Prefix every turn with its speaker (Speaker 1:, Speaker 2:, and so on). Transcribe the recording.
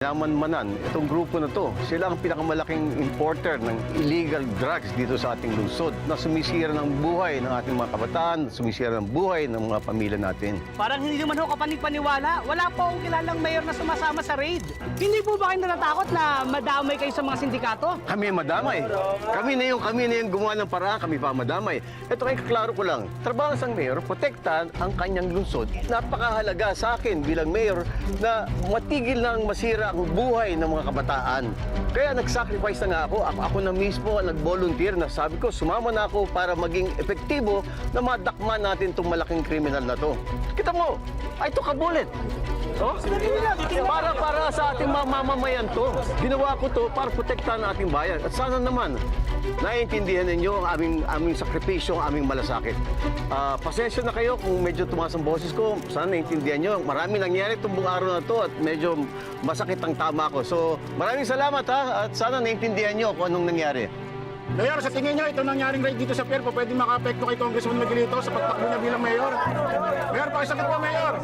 Speaker 1: Namanmanan, itong grupo na to, sila ang pinakamalaking importer ng illegal drugs dito sa ating lungsod na sumisira ng buhay ng ating mga kabataan, sumisira ng buhay ng mga pamilya natin.
Speaker 2: Parang hindi naman ho kapanig-paniwala. Wala po akong kilalang mayor na sumasama sa raid. Hindi po ba kayo natatakot na madamay kayo sa mga sindikato?
Speaker 1: Kami madamay. Kami na yung kami na yung gumawa ng paraan, kami pa madamay. Ito kay kaklaro ko lang. Trabaho ng mayor, protektahan ang kanyang lungsod. Napakahalaga sa akin bilang mayor na matigil na ang ang buhay ng mga kabataan. Kaya nag-sacrifice na nga ako. Ako, ako na mismo ang nag-volunteer na sabi ko, sumama na ako para maging epektibo na madakma natin itong malaking kriminal na to. Kita mo, ay ito kabulit. Oh? Para para sa ating mamamayan to. Ginawa ko to para protektahan ang ating bayan. At sana naman, naiintindihan ninyo ang aming, aming sakripisyo, ang aming malasakit. Ah, pasensya na kayo kung medyo tumaas ang boses ko. Sana naiintindihan nyo. Marami nangyari itong buong araw na to at medyo masakit ang tama ko. So, maraming salamat ha. At sana naiintindihan nyo kung anong nangyari.
Speaker 3: Mayor, sa tingin niyo, ito nangyari raid dito sa Pierpo, pwede maka-apekto kay Congressman Miguelito sa pagtakbo niya bilang mayor? Mayor, pakisagot po, Mayor!